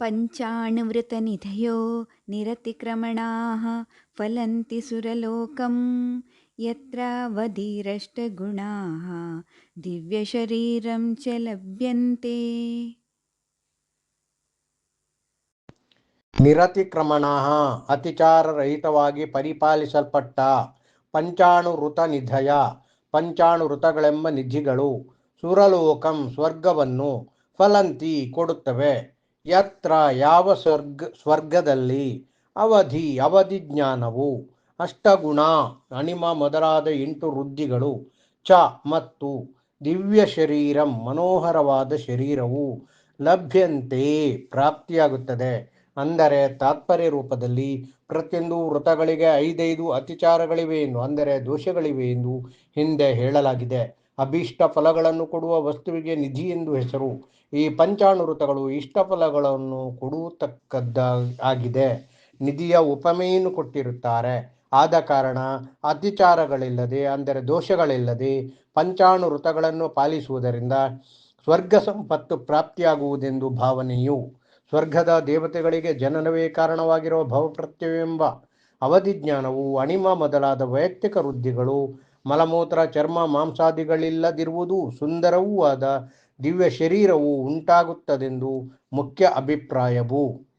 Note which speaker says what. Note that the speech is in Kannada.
Speaker 1: पञ्चाणुवृतनिधयो निरतिक्रमणाः फलन्ति सुरलोकं यत्रावधिरष्टगुणाः दिव्यशरीरं च लभ्यन्ते
Speaker 2: ನಿರತಿಕ್ರಮಣ ಅತಿಚಾರರಹಿತವಾಗಿ ಪರಿಪಾಲಿಸಲ್ಪಟ್ಟ ಪಂಚಾಣು ಋತ ನಿಧಯ ಪಂಚಾಣು ಋತಗಳೆಂಬ ನಿಧಿಗಳು ಸುರಲೋಕಂ ಸ್ವರ್ಗವನ್ನು ಫಲಂತಿ ಕೊಡುತ್ತವೆ ಯತ್ರ ಯಾವ ಸ್ವರ್ಗ, ಸ್ವರ್ಗದಲ್ಲಿ ಅವಧಿ ಅವಧಿ ಜ್ಞಾನವು, ಅಷ್ಟಗುಣ, ಅಣಿಮ ಮೊದಲಾದ ಎಂಟು ವೃದ್ಧಿಗಳು, ಚ ಮತ್ತು ದಿವ್ಯ ಶರೀರಂ, ಮನೋಹರವಾದ ಶರೀರವು ಲಭ್ಯಂತೆ ಪ್ರಾಪ್ತಿಯಾಗುತ್ತದೆ. ಅಂದರೆ ತಾತ್ಪರ್ಯ ರೂಪದಲ್ಲಿ ಪ್ರತಿಯೊಂದು ವೃತಗಳಿಗೆ ಐದೈದು ಅತಿಚಾರಗಳಿವೆ ಎಂದು, ಅಂದರೆ ದೋಷಗಳಿವೆ ಎಂದು ಹಿಂದೆ ಹೇಳಲಾಗಿದೆ. ಅಭೀಷ್ಟ ಫಲಗಳನ್ನು ಕೊಡುವ ವಸ್ತುವಿಗೆ ನಿಧಿ ಎಂದು ಹೆಸರು. ಈ ಪಂಚಾಣುವೃತಗಳು ಇಷ್ಟ ಫಲಗಳನ್ನು ಕೊಡುವತಕ್ಕದ್ದ ಆಗಿದೆ ನಿಧಿಯ ಉಪಮೆಯನ್ನು ಕೊಟ್ಟಿರುತ್ತಾರೆ. ಆದ ಕಾರಣ ಅತಿಚಾರಗಳಿಲ್ಲದೆ, ಅಂದರೆ ದೋಷಗಳಿಲ್ಲದೆ ಪಂಚಾಣುರುತಗಳನ್ನು ಪಾಲಿಸುವುದರಿಂದ ಸ್ವರ್ಗ ಸಂಪತ್ತು ಪ್ರಾಪ್ತಿಯಾಗುವುದೆಂದು ಭಾವನೆಯು. ಸ್ವರ್ಗದ ದೇವತೆಗಳಿಗೆ ಜನನವೇ ಕಾರಣವಾಗಿರುವ ಭವಪ್ರತ್ಯವೆಂಬ ಅವಧಿ ಜ್ಞಾನವು ಅಣಿಮ ಮೊದಲಾದ ವೈಯಕ್ತಿಕ ವೃದ್ಧಿಗಳು ಮಲಮೂತ್ರ ಚರ್ಮ ಮಾಂಸಾದಿಗಳಿಲ್ಲದಿರುವುದು ಸುಂದರವೂ ಆದ ದಿವ್ಯ ಶರೀರವು ಉಂಟಾಗುತ್ತದೆಂದು ಮುಖ್ಯ ಅಭಿಪ್ರಾಯವು.